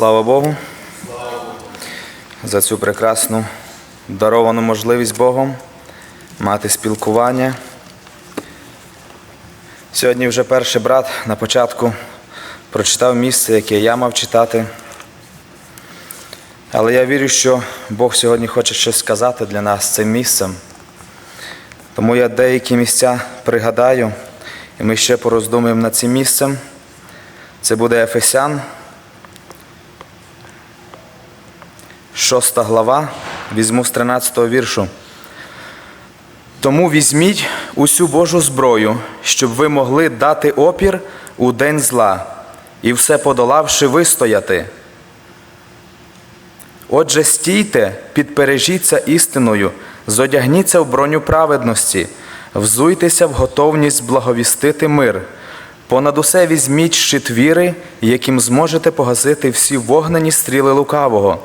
Слава Богу за цю прекрасну даровану можливість Богом мати спілкування. Сьогодні вже перший брат на початку прочитав місце, яке я мав читати. Але я вірю, що Бог сьогодні хоче щось сказати для нас цим місцем. Тому я деякі місця пригадаю, і ми ще пороздумуємо над цим місцем. Це буде Ефесян, шоста глава, візьму з 13 віршу. Тому візьміть усю Божу зброю, щоб ви могли дати опір у день зла і все подолавши вистояти. Отже, стійте, підпережіться істиною, зодягніться в броню праведності, взуйтеся в готовність благовістити мир. Понад усе візьміть щит віри, яким зможете погасити всі вогнені стріли лукавого.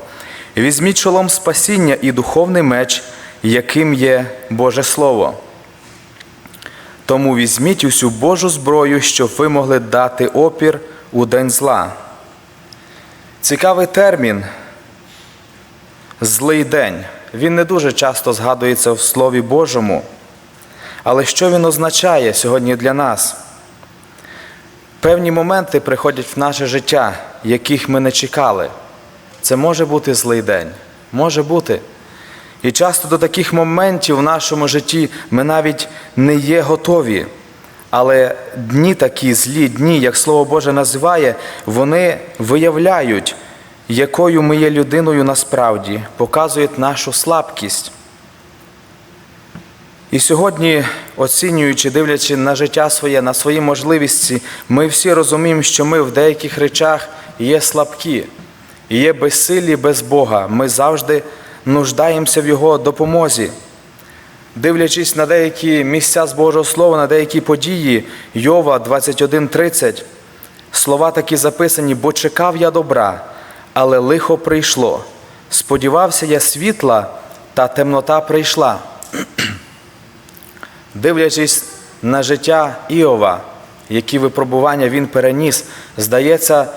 Візьміть шолом спасіння і духовний меч, яким є Боже Слово. Тому візьміть усю Божу зброю, щоб ви могли дати опір у день зла. Цікавий термін злий день. Він не дуже часто згадується в Слові Божому. Але що він означає сьогодні для нас? Певні моменти приходять в наше життя, яких ми не чекали. Це може бути злий день, може бути. І часто до таких моментів в нашому житті ми навіть не є готові. Але дні такі злі дні, як Слово Боже називає, вони виявляють, якою ми є людиною насправді, показують нашу слабкість. І сьогодні, оцінюючи, дивлячи на життя своє, на свої можливості, ми всі розуміємо, що ми в деяких речах є слабкі, є безсилі без Бога. Ми завжди нуждаємося в Його допомозі. Дивлячись на деякі місця з Божого Слова, на деякі події, Йова 21.30, слова такі записані, бо чекав я добра, але лихо прийшло. Сподівався я світла, та темнота прийшла. Дивлячись на життя Іова, які випробування він переніс, здається,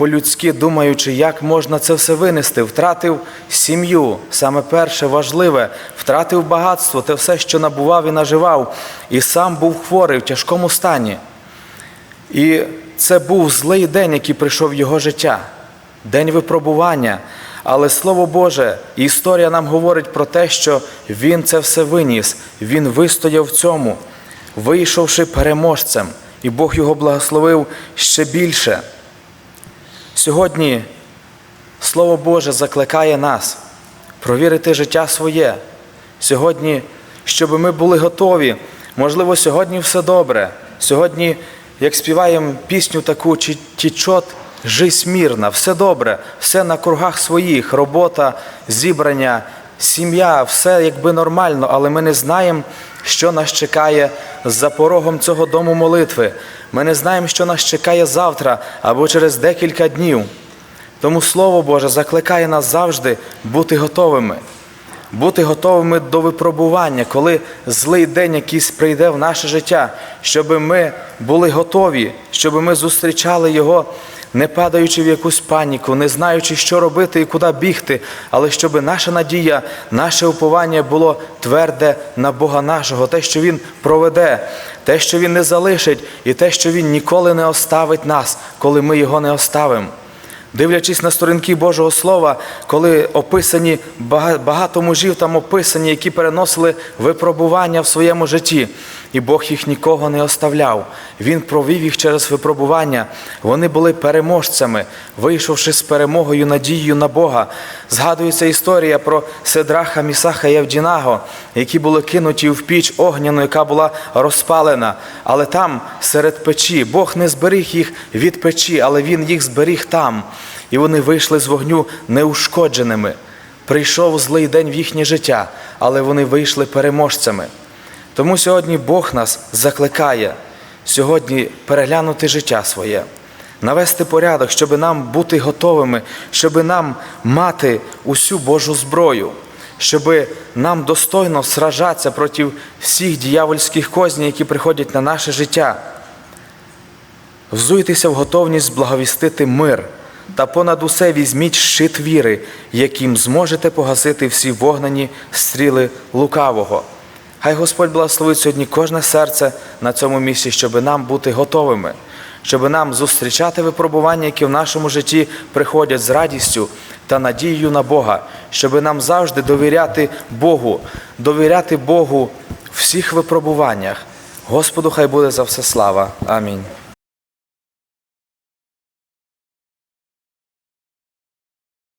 по-людськи думаючи, як можна це все винести, втратив сім'ю, саме перше важливе, втратив багатство, те все, що набував і наживав, і сам був хворий в тяжкому стані. І це був злий день, який прийшов в його життя, день випробування. Але Слово Боже, історія нам говорить про те, що Він це все виніс, Він вистояв в цьому, вийшовши переможцем, і Бог його благословив ще більше. Сьогодні Слово Боже закликає нас провірити життя своє. Сьогодні, щоб ми були готові. Можливо, сьогодні все добре. Сьогодні, як співаємо пісню таку «Чи- тічот жизнь мірна, все добре, все на кругах своїх, робота, зібрання, сім'я, все якби нормально, але ми не знаємо, що нас чекає за порогом цього дому молитви. Ми не знаємо, що нас чекає завтра або через декілька днів. Тому Слово Боже закликає нас завжди бути готовими, бути готовими до випробування, коли злий день якийсь прийде в наше життя, щоб ми були готові, щоб ми зустрічали його, не падаючи в якусь паніку, не знаючи, що робити і куди бігти, але щоб наша надія, наше уповання було тверде на Бога нашого, те, що Він проведе, те, що Він не залишить, і те, що Він ніколи не оставить нас, коли ми його не оставимо. Дивлячись на сторінки Божого Слова, коли описані багато мужів там описані, які переносили випробування в своєму житті, і Бог їх нікого не оставляв. Він провів їх через випробування. Вони були переможцями, вийшовши з перемогою, надією на Бога. Згадується історія про Седраха, Місаха і Евдінаго, які були кинуті в піч огняну, яка була розпалена. Але там, серед печі, Бог не зберіг їх від печі, але Він їх зберіг там. І вони вийшли з вогню неушкодженими. Прийшов злий день в їхнє життя, але вони вийшли переможцями. Тому сьогодні Бог нас закликає сьогодні переглянути життя своє, навести порядок, щоб нам бути готовими, щоб нам мати усю Божу зброю, щоб нам достойно сражатися проти всіх діявольських козней, які приходять на наше життя. Взуйтеся в готовність благовістити мир. Та понад усе візьміть щит віри, яким зможете погасити всі вогнені стріли лукавого. Хай Господь благословить сьогодні кожне серце на цьому місці, щоб нам бути готовими, щоб нам зустрічати випробування, які в нашому житті приходять з радістю та надією на Бога, щоб нам завжди довіряти Богу, довіряти Богу в всіх випробуваннях. Господу хай буде за все слава. Амінь.